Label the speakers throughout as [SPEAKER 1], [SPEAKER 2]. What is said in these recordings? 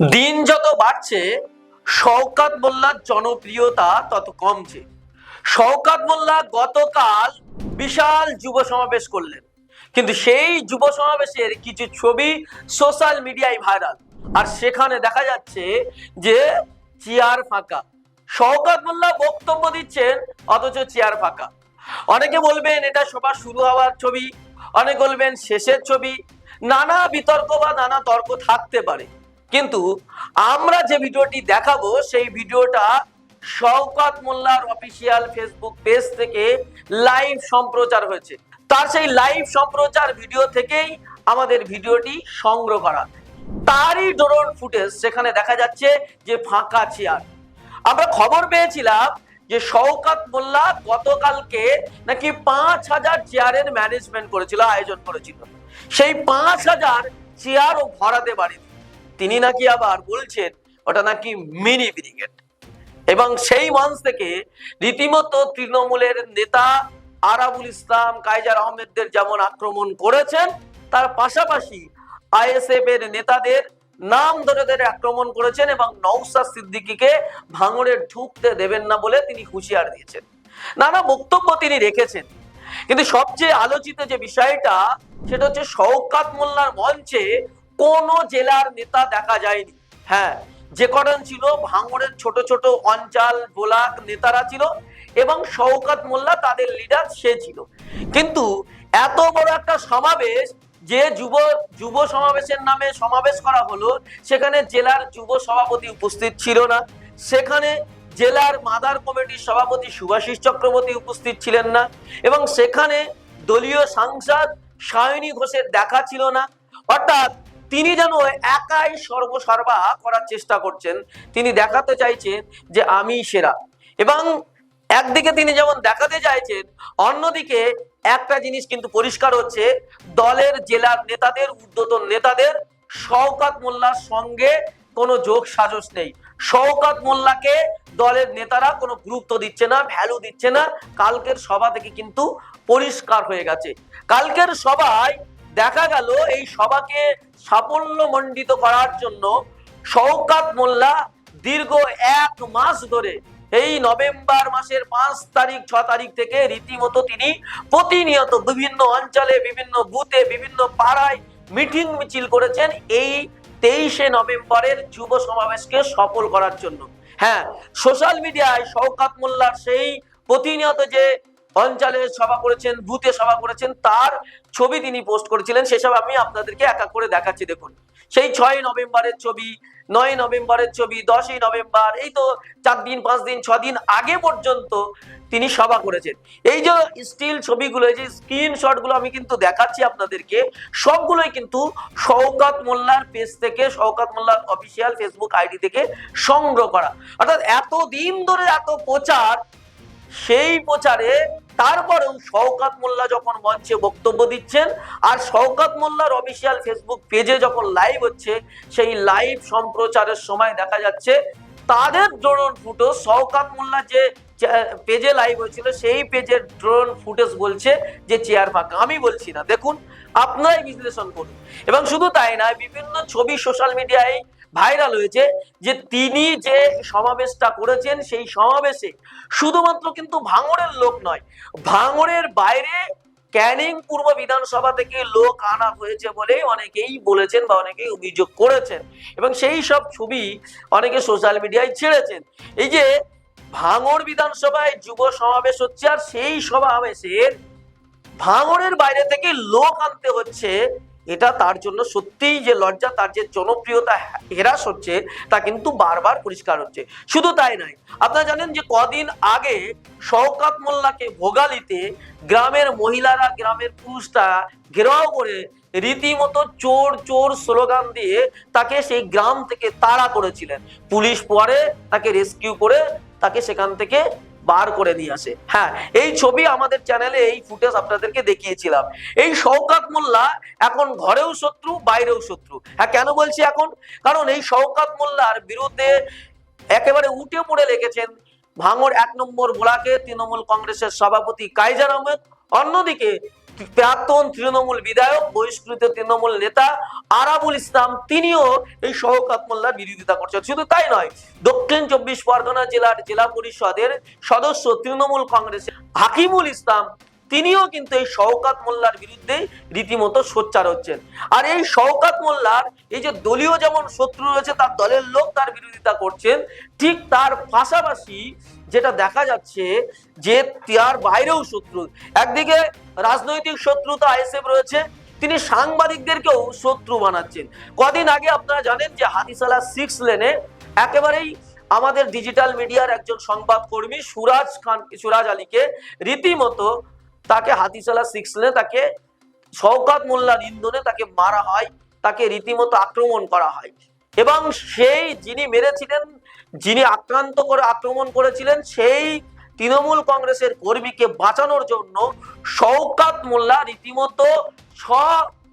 [SPEAKER 1] দিন যত বাড়ছে, শওকাত মোল্লার জনপ্রিয়তা তত কমছে। শওকাত মোল্লা গতকাল বিশাল যুব সমাবেশ করলেন। কিন্তু সেই যুব সমাবেশের কিছু ছবি সোশ্যাল মিডিয়ায় ভাইরাল। আর সেখানে দেখা যাচ্ছে যে চেয়ার ফাঁকা। শওকাত মোল্লা বক্তব্য দিচ্ছেন অথচ চেয়ার ফাঁকা। অনেকে বলবেন এটা সভা শুরু হওয়ার ছবি, অনেকে বলবেন শেষের ছবি। নানা বিতর্ক বা নানা তর্ক থাকতে পারে। কিন্তু আমরা যে ভিডিওটি দেখাবো, সেই ভিডিওটা শওকাত মোল্লার অফিসিয়াল ফেসবুক পেজ থেকে লাইভ সম্প্রচার হয়েছে। তার সেই লাইভ সম্প্রচার ভিডিও থেকেই আমাদের ভিডিওটি সংগ্রহ করা। তারই ড্রোন ফুটেজ সেখানে দেখা যাচ্ছে যে ফাঁকা চেয়ার। আমরা খবর পেয়েছিলাম যে শওকাত মোল্লা গতকালকে নাকি পাঁচ হাজার চেয়ারের ম্যানেজমেন্ট করেছিল, আয়োজন করেছিল। সেই পাঁচ হাজার চেয়ারও ভরাতে পারেনি। তিনি নাকি আবার বলছেন, ওটা নাকি মিনি ব্রিগেড। এবং সেই মঞ্চ থেকে রীতিমতো তৃণমূলের নেতা আরাবুল ইসলাম কাইজার আহমেদদের যেমন আক্রমণ করেছেন, তার পাশাপাশি আইএসএফ এর নেতাদের নাম ধরে ধরে আক্রমণ করেছেন এবং নৌসাদ সিদ্দিকীকে ভাঙড়ে ঢুকতে দেবেন না বলে তিনি হুঁশিয়ার দিয়েছেন। নানা বক্তব্য তিনি রেখেছেন। কিন্তু সবচেয়ে আলোচিত যে বিষয়টা, সেটা হচ্ছে শওকাত মোল্লার মঞ্চে কোন জেলার নেতা দেখা যায়নি। হ্যাঁ যে কজন ছিল? ভাঙড়ের ছোট ছোট অঞ্চল, গোলাক নেতারা ছিল এবং শওকাত মোল্লা তাদের লিডার সে ছিল। কিন্তু এত বড় একটা সমাবেশ, যে যুব যুব সমাবেশের নামে সমাবেশ করা হলো, সেখানে জেলার যুব সভাপতি উপস্থিত ছিল না। সেখানে জেলার মাদার কমিটির সভাপতি সুভাষিস চক্রবর্তী উপস্থিত ছিলেন না এবং সেখানে দলীয় সাংসদ সায়নী ঘোষের দেখা ছিল না। অর্থাৎ তিনি যেন একাই সর্বসর্বা করার চেষ্টা করছেন, তিনি দেখাতে চাইছেন যে আমি সেরা। এবং একদিকে তিনি যেমন দেখাতে চাইছেন, অন্যদিকে একটা জিনিস কিন্তু পরিষ্কার হচ্ছে, দলের জেলার নেতাদের ঊর্ধ্বতন নেতাদের শওকাত মোল্লার সঙ্গে কোনো যোগ সাজস নেই। শওকাত মোল্লাকে দলের নেতারা কোনো গুরুত্ব দিচ্ছে না ভ্যালু দিচ্ছে না। কালকের সভা থেকে কিন্তু পরিষ্কার হয়ে গেছে। কালকের সভায় দেখা গেল এই সভাকে সাফল্য মণ্ডিত করার জন্য শওকাত মোল্লা দীর্ঘ এক মাস ধরে এই নভেম্বর মাসের পাঁচ তারিখ, ছ তারিখ থেকে রীতিমতো তিনি প্রতিনিয়ত বিভিন্ন অঞ্চলে, বিভিন্ন বুথে, বিভিন্ন পাড়ায় মিটিং মিছিল করেছেন এই তেইশে নভেম্বরের যুব সমাবেশকে সফল করার জন্য। হ্যাঁ সোশ্যাল মিডিয়ায় শওকাত মোল্লার সেই প্রতিনিয়ত যে অঞ্চলে সভা করেছেন, বুথে সভা করেছেন, তার ছবি তিনি পোস্ট করেছিলেন, সেসব আমি আপনাদেরকে এক এক করে দেখাচ্ছি, দেখুন। সেই ছয় নভেম্বরের ছবি, নয় নভেম্বরের ছবি, দশই নভেম্বর, এই তো চার দিন, পাঁচ দিন, ছ দিন আগে পর্যন্ত তিনি সভা করেছেন। এই যে স্টিল ছবিগুলো, এই যে স্ক্রিনশটগুলো আমি কিন্তু দেখাচ্ছি আপনাদেরকে, সবগুলোই কিন্তু শওকাত মোল্লার পেজ থেকে, শওকাত মোল্লার অফিসিয়াল ফেসবুক আইডি থেকে সংগ্রহ করা। অর্থাৎ এত দিন ধরে এত প্রচার সেই প্রচারে তারপরেও শওকাত মোল্লা যখন মঞ্চে বক্তব্য দিচ্ছেন, আর শওকাত মোল্লার অফিসিয়াল ফেসবুক পেজে যখন লাইভ হচ্ছে, সেই লাইভ সম্প্রচারের সময় দেখা যাচ্ছে, তাদের ড্রোন ফুটো শওকাত মোল্লা যে পেজে লাইভ হয়েছিল, সেই পেজের ড্রোন ফুটেজ বলছে যে চেয়ার ফাঁকা। আমি বলছি না। দেখুন, আপনারাই বিশ্লেষণ করুন। এবং শুধু তাই না, বিভিন্ন ছবি সোশ্যাল মিডিয়ায় ভাইরাল হয়েছে যে তিনি যে সমাবেশটা করেছেন সেই সমাবেশে শুধুমাত্র কিন্তু ভাঙড়ের লোক নয়, ভাঙড়ের বাইরে ক্যানিং পূর্ব বিধানসভা থেকে লোক আনা হয়েছে বলে অনেকেই বলেছেন বা অনেকেই অভিযোগ করেছেন এবং সেই সব ছবি অনেকে সোশ্যাল মিডিয়ায় ছেড়েছেন। এই যে ভাঙড় বিধানসভায় যুব সমাবেশ হচ্ছে আর সেই সমাবেশের ভাঙড়ের বাইরে থেকে লোক আনতে হচ্ছে এটা তার জন্য সত্যিই যে লজ্জা, তার যে জনপ্রিয়তা হ্রাস হচ্ছে, তা কিন্তু বারবার পরিষ্কার হচ্ছে। শুধু তাই নয়, আপনারা জানেন যে কদিন আগে শওকাত মোল্লাকে ভোগালিতে গ্রামের মহিলারা, গ্রামের পুরুষরা ঘেরাও করে রীতিমতো চোর চোর স্লোগান দিয়ে তাকে সেই গ্রাম থেকে তাড়া করেছিলেন। পুলিশ পরে তাকে রেস্কিউ করে তাকে সেখান থেকে বার করে নিয়ে আসে। হ্যাঁ এই ছবি আমাদের চ্যানেলে এই ফুটেজ আপনাদেরকে দেখিয়েছিলাম। এই শওকাত মোল্লা এখন ঘরেও শত্রু, বাইরেও শত্রু। হ্যাঁ কেন বলছি এখন? কারণ এই শওকাত মোল্লার বিরুদ্ধে একেবারে উঠে পড়ে লেগেছেন ভাঙর এক নম্বর ভোলাকে তৃণমূল কংগ্রেসের সভাপতি কাইজার আহমেদ। অন্যদিকে প্রাক্তন তৃণমূল বিধায়ক, বহিষ্কৃত তৃণমূল নেতা আরাবুল ইসলাম, তিনিও এই শওকাত মোল্লার বিরোধিতা করছেন। শুধু তাই নয়, দক্ষিণ চব্বিশ পরগনা জেলার জেলা পরিষদের সদস্য তৃণমূল কংগ্রেসের হাকিমুল ইসলাম তিনিও কিন্তু এই শওকাত মোল্লার বিরুদ্ধে রীতিমতো সোচ্চার হচ্ছেন। আর এই শওকাত মোল্লার এই যে দলীয় যেমন শত্রু রয়েছে, তার দলের লোক তার বিরোধিতা করছেন, ঠিক তার পাশাপাশি যেটা দেখা যাচ্ছে যে তার বাইরেও শত্রু। একদিকে রাজনৈতিক শত্রু তো আইএসএফ রয়েছে, তিনি সাংবাদিকদেরকেও শত্রু বানাচ্ছেন। কদিন আগে আপনারা জানেন যে হাতিসালা সিক্স লেনে একেবারেই আমাদের ডিজিটাল মিডিয়ার একজন সংবাদকর্মী সুরাজ খান, সুরাজ আলীকে রীতিমতো তাকে হাতিসালা সিক্স তাকে শওকাত মোল্লার ইন্ধনে তাকে মারা হয়, তাকে রীতিমতো আক্রমণ করা হয়। এবং সেই যিনি মেরেছিলেন, যিনি আক্রান্ত করে আক্রমণ করেছিলেন, সেই তৃণমূল কংগ্রেসের কর্মীকে বাঁচানোর জন্য শওকাত মোল্লা রীতিমতো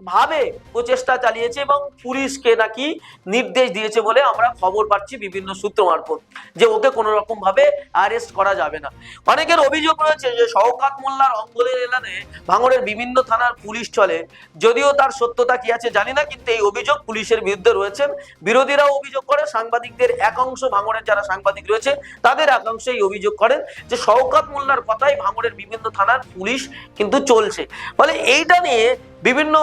[SPEAKER 1] স্বভাবে প্রচেষ্টা চালিয়েছে এবং পুলিশকে নাকি নির্দেশ দিয়েছে বলে আমরা খবর পাচ্ছি বিভিন্ন সূত্র মারফত যে ওকে কোনো রকম ভাবে অ্যারেস্ট করা যাবে না। অনেকের অভিযোগ রয়েছে যে শওকাত মোল্লার অঙ্গলের এলানে ভাঙড়ের বিভিন্ন থানার পুলিশ চলে। যদিও তার সত্যতা কি আছে জানি না, কিন্তু এই অভিযোগ পুলিশের বিরুদ্ধে রয়েছেন বিরোধীরাও অভিযোগ করে, সাংবাদিকদের একাংশ ভাঙড়ের যারা সাংবাদিক রয়েছে, তাদের একাংশ এই অভিযোগ করেন যে শওকাত মোল্লার কথাই ভাঙড়ের বিভিন্ন থানার পুলিশ কিন্তু চলছে। ফলে এইটা নিয়ে বিভিন্ন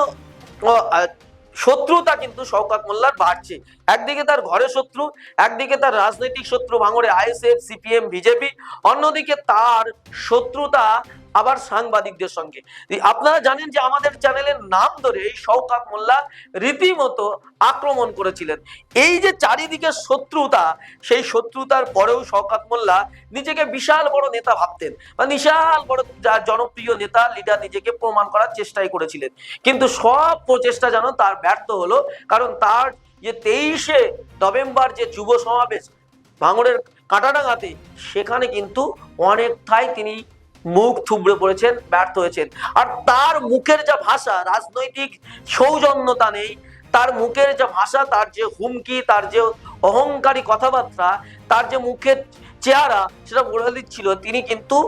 [SPEAKER 1] শত্রুতা কিন্তু শওকাত মোল্লার বাড়ছে। একদিকে তার ঘরে শত্রু, একদিকে তার রাজনৈতিক শত্রু ভাঙড়ে আইএসএফ, সিপিএম, বিজেপি, অন্যদিকে তার শত্রুতা আবার সাংবাদিকদের সঙ্গে। আপনারা জানেন যে আমাদের চ্যানেলের নাম ধরে এই শওকাত মোল্লা রীতিমতো আক্রমণ করেছিলেন। এই যে চারিদিকে শত্রুতা, সেই শত্রুতার পরেও শওকাত মোল্লা নিজেকে বিশাল বড় নেতা ভাবতেন বা বিশাল বড় যা- জনপ্রিয় নেতা লিডার নিজেকে প্রমাণ করার চেষ্টাই করেছিলেন। কিন্তু সব প্রচেষ্টা যেন তার ব্যর্থ হলো, কারণ তার যে তেইশে নভেম্বর যে যুব সমাবেশ ভাঙড়ের কাটাডাঙ্গাতে, সেখানে কিন্তু অনেকটাই তিনি মুখ থুবড়ে পড়েছেন, ব্যর্থ হয়েছেন। আর তার মুখের যা ভাষা, রাজনৈতিক সৌজন্যতা নেই, তার মুখের যা ভাষা, তার যে হুমকি, তার যে অহংকারী কথাবার্তা, তার যে মুখের চেহারা, সেটা বলে দিচ্ছিল। তিনি কিন্তু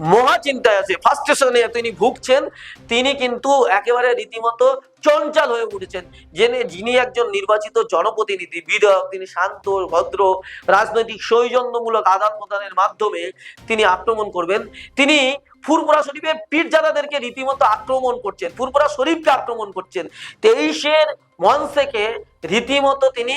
[SPEAKER 1] মহা চিন্তায় আছে। ফার্স্টেশনে তিনি ভুগছেন, তিনি কিন্তু একেবারে রীতিমতো চঞ্চল হয়ে উঠেছেন। জেনে যিনি একজন নির্বাচিত জনপ্রতিনিধি, বিধায়ক, তিনি শান্ত, ভদ্র, রাজনৈতিক সৌজন্যমূলক আদান প্রদানের মাধ্যমে তিনি আক্রমণ করবেন। তিনি ফুরপুরা শরীফের পীরজাদাদেরকে রীতিমতো আক্রমণ করছেন, ফুরপুরা শরীফকে আক্রমণ করছেন। তেইশের মঞ্চ থেকে রীতিমতো তিনি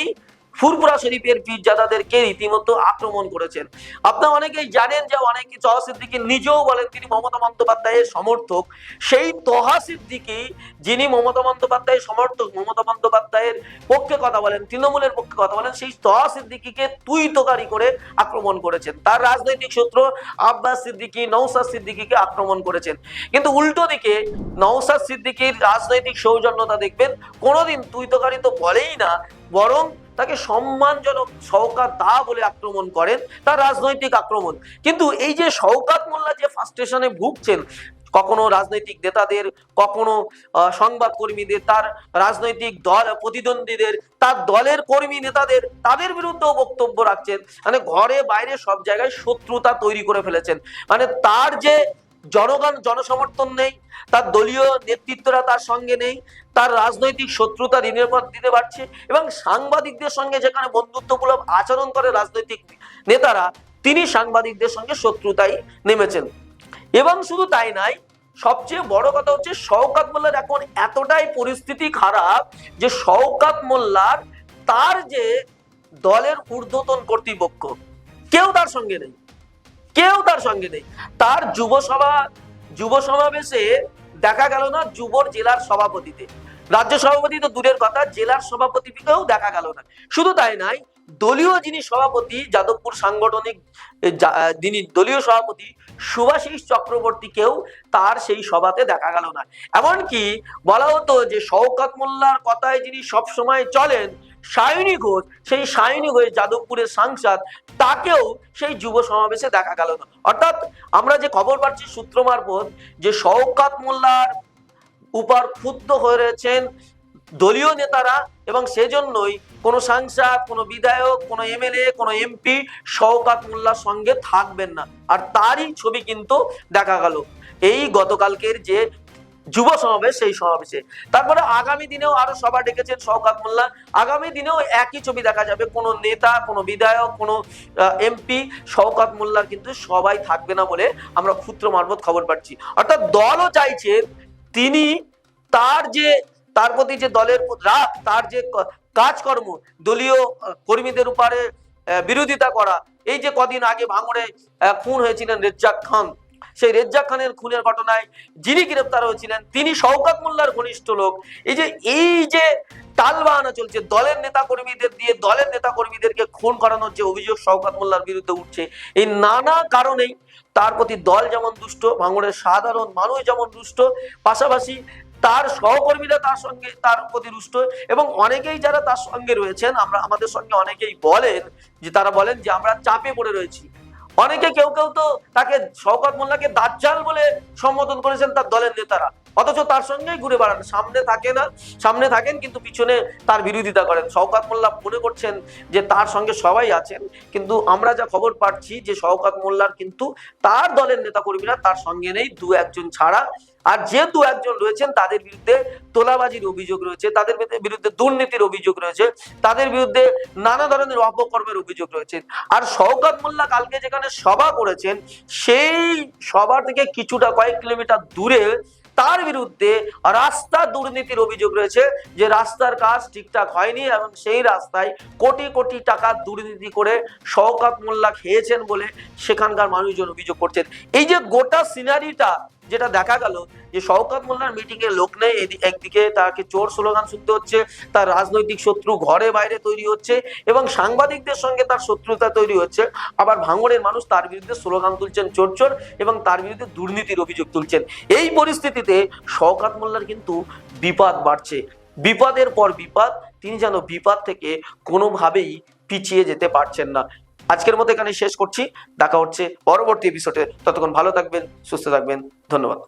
[SPEAKER 1] ফুরপুরা শরীফের পীরজাদাদেরকে রীতিমতো আক্রমণ করেছেন। আপনারা অনেকেই জানেন যে অনেকে তহা সিদ্দিকি নিজেও বলেন তিনি মমতা বন্দ্যোপাধ্যায়ের সমর্থক। সেই তহা সিদ্দিকি যিনি মমতা বন্দ্যোপাধ্যায়ের সমর্থক, মমতা বন্দ্যোপাধ্যায়ের পক্ষে কথা বলেন, তৃণমূলের পক্ষে কথা বলেন, সেই তহা সিদ্দিকিকে তুই তোকারি করে আক্রমণ করেছেন। তার রাজনৈতিক সূত্র আব্বাস সিদ্দিকি নৌসাদ সিদ্দিকিকে আক্রমণ করেছেন। কিন্তু উল্টো দিকে নৌসাদ সিদ্দিকির রাজনৈতিক সৌজন্যতা দেখবেন, কোনোদিন তুই তোকারি তো বলেই না, বরং তাকে সম্মানজনক শওকাত দা বলে আক্রমণ করেন তার রাজনৈতিক আক্রমণ। কিন্তু এই যে শওকাত মোল্লা যে ফার্স্টেশনে ভুগছেন কখনো রাজনৈতিক নেতাদের কখনো আহ, সংবাদকর্মীদের তার রাজনৈতিক দল প্রতিদ্বন্দ্বীদের তার দলের কর্মী নেতাদের তাদের বিরুদ্ধেও বক্তব্য রাখছেন। মানে ঘরে বাইরে সব জায়গায় শত্রুতা তৈরি করে ফেলেছেন। মানে তার যে জনগণ, জনসমর্থন নেই, তার দলীয় নেতৃত্বরা তার সঙ্গে নেই, তার রাজনৈতিক শত্রুতা দিনের পর দিতে পারছে এবং সাংবাদিকদের সঙ্গে যেখানে বন্ধুত্বমূলক আচরণ করে রাজনৈতিক নেতারা, তিনি সাংবাদিকদের সঙ্গে শত্রুতাই নেমেছেন। এবং শুধু তাই নাই সবচেয়ে বড় কথা হচ্ছে শওকাত মোল্লার এখন এতটাই পরিস্থিতি খারাপ যে শওকাত মোল্লার তার যে দলের ঊর্ধ্বতন কর্তৃপক্ষ, কেউ তার সঙ্গে নেই। কেউ তার সঙ্গে নেই। তার যুব সভা, যুব সমাবেশে দেখা গেল না যুবর জেলার সভাপতিতে। রাজ্য সভাপতি তো দূরের কথা, জেলার সভাপতিকেও দেখা গেল না। শুধু তাই নাই দলীয় যিনি সভাপতি, যাদবপুর সাংগঠনিক যিনি দলীয় সভাপতি সুভাষিস চক্রবর্তীকেও তার সেই সভাতে দেখা গেল না। এমনকি বলা হতো যে শওকাত মোল্লার কথায় যিনি সবসময় চলেন সায়নী ঘোষ, সেই সায়নী ঘোষ যাদবপুরের সাংসদ, তাকেও সেই যুব সমাবেশে দেখা গেল না। অর্থাৎ আমরা যে খবর পাচ্ছি সূত্র মারফত যে শওকাত মোল্লার উপর ক্ষুব্ধ হয়ে রয়েছেন দলীয় নেতারা এবং সেজন্যই কোনো সাংসদ, কোনো বিধায়ক, কোনো এমএলএ, কোনো এমপি শওকাত মোল্লার সঙ্গে থাকবেন না। আর তারই ছবি কিন্তু দেখা গেল। এই গতকালকের যে যুব সমাবেশ, সেই সমাবেশে। তারপরে আগামী দিনেও আরও সভা ডেকেছেন শওকাত মোল্লা। আগামী দিনেও একই ছবি দেখা যাবে। কোনো নেতা, কোনো বিধায়ক, কোনো এমপি শওকাত মোল্লার কিন্তু সবাই থাকবে না বলে আমরা ক্ষুদ্র মারফত খবর পাচ্ছি। অর্থাৎ দলও চাইছে, তিনি তার যে তার প্রতি যে দলের রাগ, তার যে কাজকর্ম দলীয় কর্মীদের উপরে বিরোধিতা করা, এই যে কদিন আগে ভাঙড়ে খুন হয়েছিলেন রেজ্জাক খান, সেই রেজ্জাক খানের খুনের ঘটনায় যিনি গ্রেপ্তার হয়েছিলেন, তিনি শওকাত মোল্লার ঘনিষ্ঠ লোক। এই যে এই যে টালবাহানা চলছে, দলের নেতা কর্মীদের দিয়ে দলের নেতা কর্মীদেরকে খুন করানোর যে অভিযোগ শওকাত মোল্লার বিরুদ্ধে উঠছে, এই নানা কারণেই তার প্রতি দল যেমন দুষ্ট, ভাঙড়ের সাধারণ মানুষ যেমন দুষ্ট, পাশাপাশি তার সহকর্মীরা তার সঙ্গে তার প্রতি রুষ্ট। এবং অনেকেই যারা তার সঙ্গে রয়েছেন, আমরা আমাদের সঙ্গে অনেকেই বলেন যে তারা বলেন যে আমরা চাপে পড়ে রয়েছি। অনেকে কেউ কেউ তো তাকে শওকত মোল্লাকে দাজ্জাল বলে সম্বোধন করেছেন তার দলের নেতারা। অথচ তার সঙ্গেই ঘুরে বেড়ান। সামনে থাকে না, সামনে থাকেন কিন্তু পিছনে তার বিরোধিতা করেন। শওকাত মোল্লা মনে করছেন যে তার সঙ্গে সবাই আছেন, কিন্তু আমরা যা খবর পাচ্ছি যে শওকাত মোল্লার কিন্তু তার দলের নেতাকর্মীরা তার সঙ্গে নেই দু একজন ছাড়া। আর যে দু একজন রয়েছেন, তাদের বিরুদ্ধে তোলাবাজির অভিযোগ রয়েছে, তাদের বিরুদ্ধে দুর্নীতির অভিযোগ রয়েছে, তাদের বিরুদ্ধে নানা ধরনের অপকর্মের অভিযোগ রয়েছে। আর শওকত মোল্লা কালকে যেখানে সভা করেছেন, সেই সভা থেকে কিছুটা কয়েক কিলোমিটার দূরে তার বিরুদ্ধে রাস্তা দুর্নীতির অভিযোগ রয়েছে যে রাস্তার কাজ ঠিকঠাক হয়নি এবং সেই রাস্তায় কোটি কোটি টাকা দুর্নীতি করে শওকাত মোল্লা খেয়েছেন বলে সেখানকার মানুষজন অভিযোগ করছেন। এই যে গোটা সিনারিটা যেটা দেখা গেল যে শওকত মোল্লার মিটিং এ লোক নেই একদিকে তাকে চোর স্লোগান শুনতে হচ্ছে, তার রাজনৈতিক শত্রু ঘরে বাইরে তৈরি হচ্ছে এবং সাংবাদিকদের সঙ্গে তার শত্রুতা তৈরি হচ্ছে, আবার ভাঙড়ের মানুষ তার বিরুদ্ধে স্লোগান তুলছেন চোর চোর এবং তার বিরুদ্ধে দুর্নীতির অভিযোগ তুলছেন। এই পরিস্থিতিতে শওকত মোল্লার কিন্তু বিপদ বাড়ছে। বিপদের পর বিপদ, তিনি যেন বিপদ থেকে কোনোভাবেই পিছিয়ে যেতে পারছেন না। আজকের মতো এখানে শেষ করছি। দেখা হচ্ছে পরবর্তী এপিসোডে ততক্ষণ ভালো থাকবেন, সুস্থ থাকবেন। ধন্যবাদ।